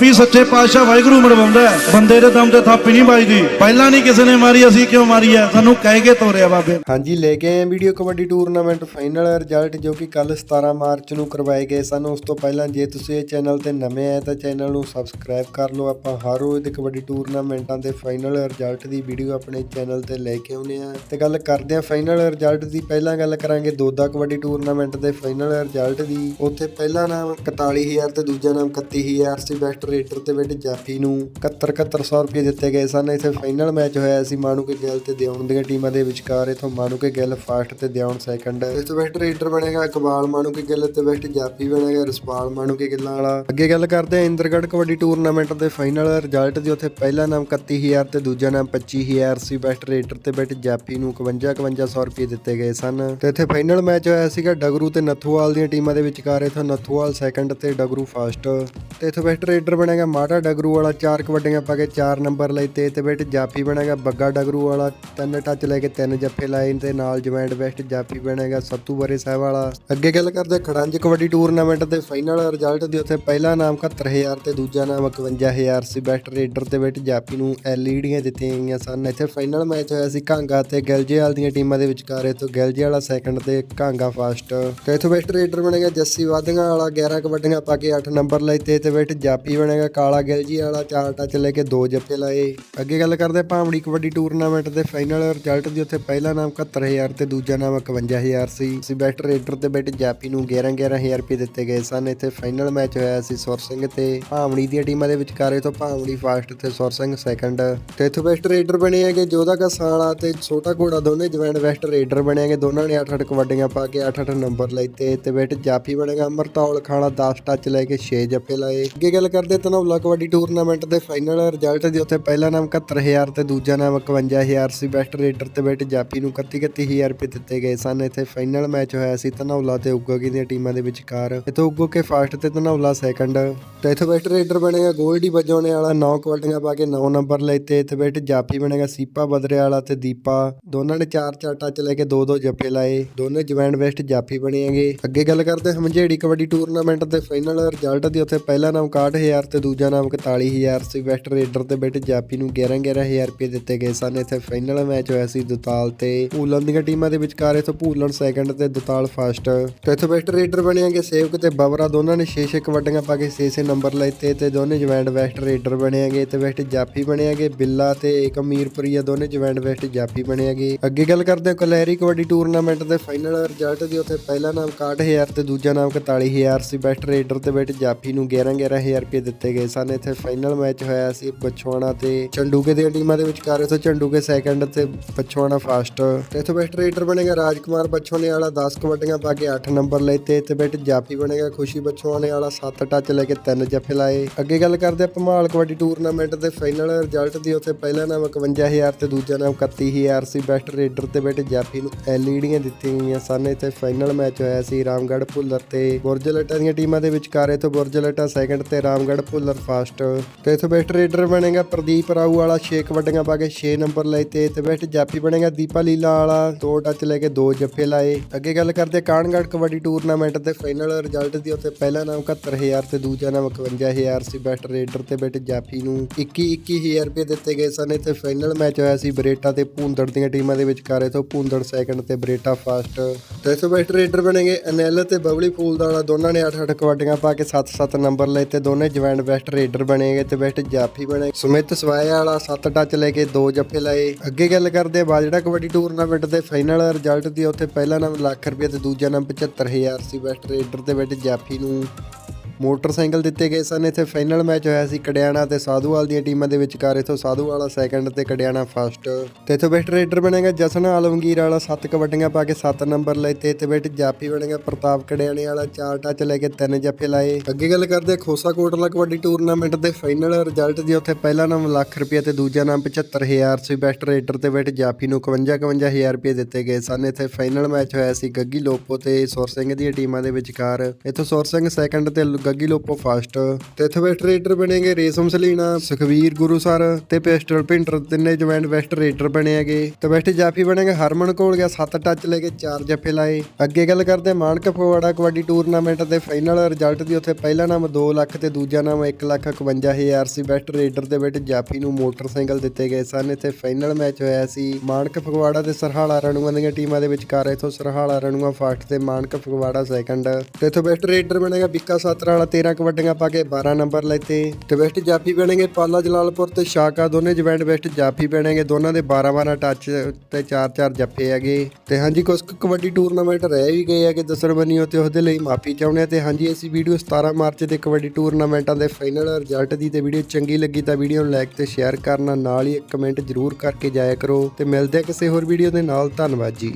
ਵੀ ਸੱਚੇ ਪਾਤਸ਼ਾਹ ਵਾਹਿਗੁਰੂ ਮਰਵਾਉਂਦਾ ਬੰਦੇ ਦੇ ਦਮ ਤੇ ਥਾਪੀ ਨਹੀਂ ਵੱਜਦੀ। ਪਹਿਲਾਂ ਨਹੀਂ ਕਿਸੇ ਨੇ ਮਾਰੀ, ਅਸੀਂ ਕਿਉਂ ਮਾਰੀ ਹੈ? ਸਾਨੂੰ ਕਹਿ ਕੇ ਤੋਰਿਆ ਬਾਬੇ। ਹਾਂਜੀ, ਲੈ ਕੇ ਆਏ video kabaddi tournament final result ਜੋ ਕਿ ਕੱਲ 17 ਮਾਰਚ ਨੂੰ ਕਰਵਾਏ ਗਏ ਸਨ। ਉਸ ਤੋਂ ਪਹਿਲਾਂ ਜੇ ਤੁਸੀਂ ਇਹ ਚੈਨਲ ਤੇ ਨਵੇਂ ਆਏ ਤਾਂ ਚੈਨਲ ਨੂੰ ਸਬਸਕ੍ਰਾਈਬ ਕਰ ਲਓ। ਆਪਾਂ ਹਰ ਰੋਜ਼ ਦੇ ਕਬੱਡੀ ਟੂਰਨਾਮੈਂਟਾਂ ਦੇ ਫਾਈਨਲ ਰਿਜ਼ਲਟ ਦੀ ਵੀਡੀਓ ਆਪਣੇ ਚੈਨਲ ਤੇ ਲੈ ਕੇ ਆਉਂਦੇ ਆ ਤੇ ਗੱਲ ਕਰਦੇ ਆ ਫਾਈਨਲ ਰਿਜ਼ਲਟ ਦੀ। ਪਹਿਲਾਂ ਗੱਲ ਕਰਾਂਗੇ ਦੋਦਾ ਕਬੱਡੀ ਟੂਰਨਾਮੈਂਟ ਦੇ ਫਾਈਨਲ ਰਿਜ਼ਲਟ ਦੀ। ਉੱਥੇ ਪਹਿਲਾ ਨਾਮ 41000 ਤੇ ਦੂਜਾ ਨਾਮ 31000 ਸੀ। ਬੈਸਟ ਰੇਟਰ ਤੇ ਬੈਟ ਜਾਫੀ ਨੂੰ 71 7100 ਰੁਪਏ ਦਿੱਤੇ ਗਏ ਸਨ। ਇੱਥੇ ਫਾਈਨਲ ਮੈਚ ਹੋਇਆ ਸੀ ਮਾਨੂਕੇ ਗਿੱਲ ਤੇ ਦਿਉਣ ਦੀਆਂ ਟੀਮਾਂ ਦੇ ਵਿਚਕਾਰ। ਇਥੋਂ ਮਾਨੂਕੇ ਗਿੱਲ ਫਸਟ ਤੇ ਦਿਉਣ ਸੈਕੰਡ ਇਸ ਤੋਂ ਬੈਸਟ ਰੇਟਰ ਬਣੇਗਾ ਇਕਬਾਲ ਮਾਨੂਕੇ ਗਿੱਲ ਤੇ ਬੈਸਟ ਜਾਫੀ ਬਣੇਗਾ ਰਸਪਾਲ ਮਾਨੂਕੇ ਗਿੱਲਾਂ ਵਾਲਾ। ਅੱਗੇ ਗੱਲ ਕਰਦੇ ਆ ਇੰਦਰਗੜ੍ਹ ਕਬੱਡੀ ਟੂਰਨਾਮੈਂਟ ਦੇ ਫਾਈਨਲ ਰਿਜ਼ਲਟ ਦੀ। ਉੱਥੇ ਪਹਿਲਾ ਨਾਮ 31000 ਤੇ ਦੂਜਾ ਨਾਮ 25000 ਸੀ। ਬੈਸਟ ਰੇਟਰ ਤੇ ਬੈਟ ਜਾਫੀ ਨੂੰ 51 5100 ਰੁਪਏ ਦਿੱਤੇ ਗਏ ਸਨ। ਤੇ ਇੱਥੇ ਫਾਈਨਲ ਮੈਚ ਹੋਇਆ ਸੀਗਾ ਡਗਰੂ ਤੇ ਨੱਥੂਵਾਲ ਦੀਆਂ ਟੀਮਾਂ ਦੇ ਵਿਚਕਾਰ। ਇਥੋਂ ਨੱਥੂਵਾਲ ਸੈਕੰਡ ਤੇ ਡਗਰੂ ਫਸਟ ਤੇ ਇਥੋਂ ਬੈਸਟ ਰੇਡਰ ਬਣੇਗਾ ਮਾਟਾ ਡਗਰੂ ਵਾਲਾ ਚਾਰ ਕਬੱਡੀਆਂ ਪਾ ਕੇ 4 ਨੰਬਰ ਲਈ ਤੇ ਤੇ ਬੈਟ ਜਾਫੀ ਬਣੇਗਾ, ਬੱਗਾ ਡਗਰੂ ਵਾਲਾ ਤਿੰਨ ਟੱਚ ਲੈ ਕੇ ਤਿੰਨ ਜੱਫੇ ਲਾਏ ਤੇ ਨਾਲ ਜੁਆਇੰਟ ਬੈਸਟ ਜਾਫੀ ਬਣੇਗਾ, ਸੱਤੂ ਬਰੇ ਸਾਹਿਬ ਵਾਲਾ। ਅੱਗੇ ਗੱਲ ਕਰਦੇ ਖੜੰਜ ਕਬੱਡੀ ਟੂਰਨਾਮੈਂਟ ਦੇ ਫਾਈਨਲ ਰਿਜ਼ਲਟ ਦੀ, ਉੱਥੇ ਪਹਿਲਾ ਨਾਮ 71000 ਤੇ ਦੂਜਾ ਨਾਮ 51000 ਸੀ ਬੈਸਟ ਰੇਡਰ ਤੇ ਬੈਟ ਜਾਫੀ ਨੂੰ ਐਲਈਡੀਆਂ ਦਿੱਤੀਆਂ ਗਈਆਂ ਸਨ। ਇੱਥੇ ਫਾਈਨਲ ਮੈਚ ਹੋਇਆ ਸੀ ਕਾਂਗਾ ਤੇ ਗਿਲਜੇਵਾਲ ਦੀਆਂ ਟੀਮਾਂ ਦੇ ਵਿਚਕਾਰ, ਇਥੋਂ ਗਿਲਜੇ ਵਾਲਾ ਸੈਕੰਡ ਤੇ ਕਾਂਗਾ ਫਸਟ ਤੇ ਇਥੋਂ ਬੈਸਟ ਰੇਡਰ ਬਣੇਗਾ ਜੱਸੀ ਵਾਧੀਆਂ ਵਾਲਾ 11 ਕਬੱਡੀਆਂ ਪਾ ਕੇ 8 ਨੰਬਰ ਲਈ ਤੇ ਤੇ ਬੈਟ ਜਾਫੀ ਬਣੇਗਾ ਕਾਲਾ ਗਿਲਜੀ ਵਾਲਾ, ਚਾਰ ਟੱਚ ਲੈ ਕੇ ਦੋ ਜੱਫੇ ਲਾਏ। ਅੱਗੇ ਗੱਲ ਕਰਦੇ ਭਾਂਬੜੀ ਕਬੱਡੀ ਟੂਰਨਾਮੈਂਟ ਦੇ ਫਾਈਨਲ ਰਿਜ਼ਲਟ ਦੀ, ਉੱਥੇ ਪਹਿਲਾ ਨਾਮ 71000 ਤੇ ਦੂਜਾ ਨਾਮ 51000 ਸੀ। ਸੀ ਬੈਸਟ ਰੇਡਰ ਤੇ ਬੈਟ ਜਾਫੀ ਨੂੰ 11 11000 ਰੁਪਏ ਦਿੱਤੇ ਗਏ ਸਨ। ਇੱਥੇ ਫਾਈਨਲ ਮੈਚ ਹੋਇਆ ਸੀ ਸੁਰ ਸਿੰਘ ਤੇ ਭਾਂਬੜੀ ਦੀਆਂ ਟੀਮਾਂ ਦੇ ਵਿਚਕਾਰ। ਇਥੋਂ ਭਾਂਬੜੀ ਫਸਟ ਤੇ ਸੁਰ ਸਿੰਘ ਸੈਕੰਡ ਤੇ ਇਥੋਂ ਬੈਸਟ ਰੇਡਰ ਬਣੇ ਹੈਗੇ ਜੋਧਾ ਕਸਾਲਾ ਤੇ ਛੋਟਾ ਘੋੜਾ ਦੋਨੇ ਜਵੈਨ ਬੈਸਟ ਰੇਡਰ ਬਣੇ ਹੈਗੇ। ਦੋਨਾਂ ਨੇ 8-8 ਕਬੱਡੀਆਂ ਪਾ ਕੇ 8-8 ਨੰਬਰ ਲਏ ਤੇ ਤੇ ਬੈਟ ਜਾਫੀ ਬਣੇਗਾ, ਅਮਰਤੌਲ, ਖਾਣਾ 10 ਟੱਚ ਲੈ ਕੇ 6 ਜੱਫੇ ਲਾਏ। ਅੱਗੇ ਗੱਲ ਕਰਦੇ ਤਨੌਲਾ ਕਬੱਡੀ ਟੂਰਨਾਮੈਂਟ ਦੇ ਫਾਈਨਲ ਰਿਜ਼ਲਟ ਦੀ ਉੱਥੇ ਪਹਿਲਾ ਨਾਮ 71000 ਤੇ ਦੂਜਾ ਨਾਮ 51000 ਸੀ ਬੈਸਟ ਰੇਡਰ ਤੇ ਬੈਟ ਜਾਪੀ ਨੂੰ 31000 ਰੁਪਏ ਦਿੱਤੇ ਗਏ ਸਨ। ਇੱਥੇ ਫਾਈਨਲ ਮੈਚ ਹੋਇਆ ਸੀ, ਧਨੌਲਾ ਤੇ ਉਗੋਗੀ ਦੀਆਂ ਟੀਮਾਂ ਦੇ ਵਿਚਕਾਰ। ਇੱਥੇ ਉਗੋ ਕੇ ਫਸਟ ਤੇ ਧਨੌਲਾ ਸੈਕੰਡ ਤੇ ਇੱਥੇ ਬੈਸਟ ਰੇਡਰ ਬਣੇਗਾ ਗੋਲਡੀ ਵਜਾਉਣੇ ਵਾਲਾ 9 ਕਬੱਡੀਆਂ ਪਾ ਕੇ 9 ਨੰਬਰ ਲਈ ਤੇ ਇੱਥੇ ਬੈਟ ਜਾਫੀ ਬਣੇਗਾ ਸੀਪਾ ਬਦਰੇ ਵਾਲਾ ਤੇ ਦੀਪਾ। ਦੋਨਾਂ ਨੇ 4-4 ਟੱਚ ਲੈ ਕੇ 2-2 ਜੱਫੇ ਲਾਏ। ਦੋਨੇ ਜਵੈਂਟ ਬੈਸਟ ਜਾਫੀ ਬਣੇ ਹੈਗੇ ਅੱਗੇ ਗੱਲ ਕਰਦੇ ਹਾਂ, ਹਮਝੇੜੀ ਕਬੱਡੀ ਟੂਰਨਾਮੈਂਟ ਦੇ ਫਾਈਨਲ ਰਿਜ਼ਲਟ ਦੀ, ਉੱਥੇ ਪਹਿਲਾ ਨਾਮ 61000 ਤੇ ਦੂਜਾ ਨਾਮ 41000 ਸੀ। ਬੈਸਟ ਰੇਡਰ ਤੇ ਬੈਟ ਜਾਫੀ ਨੂੰ 11-11000 ਰੁਪਏ ਦਿੱਤੇ ਗਏ ਸਨ। ਇੱਥੇ ਫਾਈਨਲ ਮੈਚ ਹੋਇਆ ਸੀ ਦੁਤਾਲ ਤੇ। ਭੂਲਨ ਦੀਆਂ ਟੀਮਾਂ ਦੇ ਵਿਚਕਾਰ ਇਥੋਂ ਭੂਲਨ ਸੈਕੰਡ ਤੇ ਦੁਤਾਲ ਫਸਟ। ਤੇ ਇੱਥੋਂ ਬੈਸਟ ਰੇਡਰ ਬਣੇਗੇ ਸੇਵਕ ਤੇ ਬਬਰਾ ਦੋਨਾਂ ਨੇ 6-6 ਕਬੱਡੀਆਂ ਪਾ ਕੇ 6-6 ਨੰਬਰ ਲਏ ਤੇ ਤੇ ਦੋਨੇ ਜਵੈਂਟ ਬੈਸਟ ਰੇਡਰ ਬਣੇਗੇ ਤੇ ਬੈਸਟ ਜਾਫੀ ਬਣੇਗੇ ਬਿੱਲਾ ਤੇ ਏਕ ਅਮੀਰਪੁਰੀਆ। ਦੋਨੇ ਜਵੈਂਟ ਬੈਸਟ ਜਾਫੀ ਬਣੇਗੇ ਅੱਗੇ ਗੱਲ ਕਰਦੇ ਹਾਂ ਕਲੈਰੀ ਕਬੱਡੀ ਟੂਰਨਾਮੈਂਟ ਦੇ ਫਾਈਨਲ ਰਿਜ਼ਲਟ ਦੀ। ਉੱਥੇ ਪਹਿਲਾ ਨਾਮ 61000 ਤੇ ਦੂਜਾ ਨਾਮ 41000 ਸੀ। ਬੈਸਟ ਰੇਡਰ ਤੇ ਬੈਸਟ ਜਾਫੀ ਨੂੰ 11-11000 ਰੁਪਏ ਦਿੱਤੇ ਗਏ ਸਨ। ਇੱਥੇ ਫਾਈਨਲ ਮੈਚ ਹੋਇਆ ਸੀ ਪਛਵਾਣਾ ਤੇ ਚੰਡੂਕੇ ਦੀਆਂ ਟੀਮਾਂ ਦੇ ਵਿਚਕਾਰ। ਇਥੋਂ ਚੰਡੂਕੇ ਸੈਕੰਡ ਤੇ ਬਚਵਾਣਾ ਫਸਟ ਤੇ ਇਥੋਂ ਬੈਸਟ ਰੇਡਰ ਬਣੇਗਾ ਰਾਜਕੁਮਾਰ ਬਚਵਾਨੇ ਵਾਲਾ 10 ਕਬੱਡੀਆਂ ਪਾ ਕੇ 8 ਨੰਬਰ ਲਏ ਤੇ ਤੇ ਬੈਟ ਜਾਫੀ ਬਣੇਗਾ ਖੁਸ਼ੀ ਬਚਵਾਨੇ ਵਾਲਾ 7 ਟੱਚ ਲੈ ਕੇ 3 ਜੱਫੇ ਲਾਏ। ਅੱਗੇ ਗੱਲ ਕਰਦੇ ਆ ਭਮਾਲ ਕਬੱਡੀ ਟੂਰਨਾਮੈਂਟ ਦੇ ਫਾਈਨਲ ਰਿਜ਼ਲਟ ਦੀ। ਉੱਥੇ ਪਹਿਲਾ ਨਾਮ 51000 ਤੇ ਦੂਜਾ ਨਾਮ 31000 ਸੀ। ਬੈਸਟ ਰੇਡਰ ਤੇ ਬੈਟ ਜਾਫੀ ਨੂੰ ਐਲਈਡੀਆਂ ਦਿੱਤੀਆਂ ਗਈਆਂ ਸਨ। ਇੱਥੇ ਫਾਈਨਲ ਮੈਚ ਹੋਇਆ ਸੀ ਰਾਮਗੜ੍ਹ ਭੁੱਲਰ ਤੇ ਬੁਰਜਲਟਾ ਦੀਆਂ ਟੀਮਾਂ ਦੇ ਵਿਚਕਾਰ। ਇਥੋਂ ਬੁਰਜਲਟਾ ਸੈਕੰਡ ਤੇ ਰਾਮਗੜ੍ਹ ਭੁੱਲਰ ਫਾਸਟ। ਤੇ ਇਥੋਂ ਬੈਸਟ ਰੇਡਰ ਬਣੇਗਾ ਪ੍ਰਦੀਪ ਰਾਊ ਵਾਲਾ 6 ਕਬੱਡੀਆਂ ਪਾ ਕੇ 6 ਨੰਬਰ ਲਏ ਤੇ ਤੇ ਬੈਸਟ ਜਾਫੀ ਬਣੇਗਾ ਦੀਪਾ ਲੀਲਾ ਵਾਲਾ 2 ਟੱਚ ਲੈ ਕੇ 2 ਜੱਫੇ ਲਾਏ। ਅੱਗੇ ਗੱਲ ਕਰਦੇ ਕਾਨਗੜ੍ਹ ਕਬੱਡੀ ਟੂਰਨਾਮੈਂਟ ਦੇ ਫਾਈਨਲ ਰਿਜ਼ਲਟ ਦੀ, ਉੱਥੇ ਪਹਿਲਾ ਨਾਮ 71000 ਤੇ ਦੂਜਾ ਨਾਮ 51000 ਸੀ। ਬੈਸਟ ਰੇਡਰ ਤੇ ਬੈਟ ਜਾਫੀ ਨੂੰ 21 21000 ਰੁਪਏ ਦਿੱਤੇ ਗਏ ਸਨ। ਇੱਥੇ ਫਾਈਨਲ ਮੈਚ ਹੋਇਆ ਸੀ ਬਰੇਟਾ ਤੇ ਭੂੰਦੜ ਦੀਆਂ ਟੀਮਾਂ ਦੇ ਵਿਚਕਾਰ। ਇਥੋਂ ਭੂੰਦੜ ਸੈਕੰਡ ਤੇ ਬਰੇਟਾ ਫਾਸਟ ਤੇ ਇਥੋਂ ਬੈਸਟ ਰੇਡਰ ਬਣੇਗੇ ਅਨੈਲ ਤੇ ਬਬਲੀ ਫੂਲ ਦਾ ਦੋਨਾਂ ਨੇ 8-8 ਕਬੱਡੀਆਂ ਪਾ ਕੇ 7-7 ਨੰਬਰ ਲਏ ਤੇ ਦੋਨੇ ਜਵੈਂਟ ਬੈਸਟ ਰੇਡਰ ਬਣੇਗੇ ਤੇ ਬੈਸਟ ਜਾਫੀ ਬਣੇ ਸੁਮਿਤ ਸਵਾਏ ਵਾਲਾ 7 ਟੱਚ ਲੈ ਕੇ 2 ਜੱਫੇ ਲਾਏ। ਅੱਗੇ ਗੱਲ ਕਰਦੇ ਆ ਬਾਜੜਾ ਕਬੱਡੀ ਟੂਰਨਾਮੈਂਟ ਦੇ ਫਾਈਨਲ ਰਿਜ਼ਲਟ ਦੀ, ਉੱਥੇ ਪਹਿਲਾ ਨਾਮ ਲੱਖ ਰੁਪਏ ਤੇ ਦੂਜਾ ਨਾਮ 75000 ਸੀ ਬੈਸਟ ਰੇਡਰ ਤੇ ਬੈਟ ਜਾਫੀ ਨੂੰ। ਮੋਟਰਸਾਈਕਲ ਦਿੱਤੇ ਗਏ ਸਨ। ਇੱਥੇ ਫਾਈਨਲ ਮੈਚ ਹੋਇਆ ਸੀ ਕੜਿਆਣਾ ਤੇ ਸਾਧੂਵਾਲ ਦੀਆਂ ਟੀਮਾਂ ਦੇ ਵਿਚਕਾਰ ਇਥੋਂ ਸਾਧੂਵਾਲਾ ਸੈਕੰਡ ਤੇ ਕੜਿਆਣਾ ਫਸਟ ਤੇ ਇਥੋਂ ਬੈਸਟ ਰੇਡਰ ਬਣੇਗਾ ਜਸਨ ਆਲਮਗੀਰ ਵਾਲਾ। 7 ਕਬੱਡੀਆਂ ਪਾ ਕੇ 7 ਨੰਬਰ ਲਏ ਤੇ ਤੇ ਬੈਟ ਜਾਫੀ ਬਣੇਗਾ ਪ੍ਰਤਾਪ ਕੜਿਆਣੇ ਵਾਲਾ। 4 ਟੱਚ ਲੈ ਕੇ 3 ਜੱਫੇ ਲਾਏ। ਅੱਗੇ ਗੱਲ ਕਰਦੇ ਖੋਸਾ ਕੋਟਲਾ ਕਬੱਡੀ ਟੂਰਨਾਮੈਂਟ ਦੇ ਫਾਈਨਲ ਰਿਜ਼ਲਟ ਦੀ। ਉੱਥੇ ਪਹਿਲਾ ਨਾਮ ਲੱਖ ਰੁਪਏ ਤੇ ਦੂਜਾ ਨਾਮ 75000 ਸੀ। ਬੈਸਟ ਰੇਡਰ ਤੇ ਬੈਟ ਜਾਫੀ ਨੂੰ 51 51000 ਰੁਪਏ ਦਿੱਤੇ ਗਏ ਸਨ। ਇੱਥੇ ਫਾਈਨਲ ਮੈਚ ਹੋਇਆ ਸੀ ਗੱਗੀ ਲੋਪੋ ਤੇ ਸੁਰ ਸਿੰਘ ਦੀਆਂ ਟੀਮਾਂ ਦੇ ਵਿਚਕਾਰ ਇੱਥੋਂ ਸੁਰ ਸਿੰਘ ਸੈਕੰਡ ਤੇ ਗੱਗੀ ਲੋਪੋ ਫਾਸਟ। ਤੇ ਇੱਥੇ ਬੈਸਟ ਰੇਡਰ ਬਣੇਗੇ ਰੇਸ਼ਮ ਸਲੀਨਾ ਸੁਖਵੀਰ ਗੁਰੂ ਸਰ ਤੇ ਪਿਸਟਲ ਪਿੰਟਰ, ਤਿੰਨੇ ਜੁਆਇੰਟ ਬੈਸਟ ਰੇਡਰ ਬਣੇ ਹੈਗੇ। ਤੇ ਬੈਸਟ ਜਾਫੀ ਬਣੇਗਾ ਹਰਮਨ ਕੋਲ, ਗਿਆ 7 ਟੱਚ ਲੈ ਕੇ 4 ਜੱਫੇ ਲਾਏ। ਅੱਗੇ ਗੱਲ ਕਰਦੇ ਮਾਨਕ ਫਗਵਾੜਾ ਕਬੱਡੀ ਟੂਰਨਾਮੈਂਟ ਦੇ ਫਾਈਨਲ ਰਿਜ਼ਲਟ ਦੀ। ਉੱਥੇ ਪਹਿਲਾ ਨਾਮ 2 ਲੱਖ ਤੇ ਦੂਜਾ ਨਾਮ 1 ਲੱਖ 51000 ਸੀ। ਬੈਸਟ ਰੇਡਰ ਦੇ ਵਿੱਚ ਜਾਫੀ ਨੂੰ ਮੋਟਰਸਾਈਕਲ ਦਿੱਤੇ ਗਏ ਸਨ। ਇੱਥੇ ਫਾਈਨਲ ਮੈਚ ਹੋਇਆ ਸੀ। ਮਾਨਕ ਫਗਵਾੜਾ ਤੇ ਸਰਹਾਲਾ ਰਣੂਆਂ ਦੀਆਂ ਟੀਮਾਂ ਦੇ ਵਿਚਕਾਰ ਇਥੋਂ ਸਰਹਾਲਾ ਰਣੂਆਂ ਫਸਟ ਤੇ ਮਾਨਕ ਫਗਵਾੜਾ ਸੈਕੰਡ ਤੇ ਇਥੋਂ ਬੈਸਟ ਰੇਡਰ ਬਣੇਗਾ ਬਿੱਕਾ ਸਾਤਰਾ ਵਾਲਾ 13 ਕਬੱਡੀਆਂ ਪਾ ਕੇ 12 ਨੰਬਰ ਲੈਤੇ। ਤੇ ਬੈਸਟ ਜਾਫੀ ਬਣੇਗੇ ਪਾਲਾ, ਜਲਾਲਪੁਰ ਤੇ ਸ਼ਾਕਾ ਦੋਨੇ ਜਵੈਂਟ ਵੈਸਟ ਜਾਫੀ ਬਣੇਗੇ ਦੋਨਾਂ ਦੇ 12 12 ਟੱਚ ਤੇ 4 4 ਜੱਫੇ ਹੈਗੇ। ਤੇ ਹਾਂਜੀ ਕੁਝ ਕੁ ਕਬੱਡੀ ਟੂਰਨਾਮੈਂਟ ਰਹਿ ਵੀ ਗਏ ਹੈਗੇ ਦੱਸਣ ਬੰਨੀ ਤੇ ਉਹਦੇ ਲਈ ਮਾਫੀ ਚਾਹੁੰਦੇ ਹਾਂ ਤੇ ਹਾਂਜੀ, ਅਸੀਂ ਵੀਡੀਓ 17 ਮਾਰਚ ਦੇ ਕਬੱਡੀ ਟੂਰਨਾਮੈਂਟਾਂ ਦੇ ਫਾਈਨਲ ਰਿਜ਼ਲਟ ਦੀ ਤੇ ਵੀਡੀਓ ਚੰਗੀ ਲੱਗੀ ਤਾਂ ਵੀਡੀਓ ਨੂੰ ਲਾਈਕ ਤੇ ਸ਼ੇਅਰ ਕਰਨਾ, ਨਾਲ ਹੀ ਇੱਕ ਕਮੈਂਟ ਜ਼ਰੂਰ ਕਰਕੇ ਜਾਇਆ ਕਰੋ। ਤੇ ਮਿਲਦੇ ਹਾਂ ਕਿਸੇ ਹੋਰ ਵੀਡੀਓ ਦੇ ਨਾਲ। ਧੰਨਵਾਦ ਜੀ।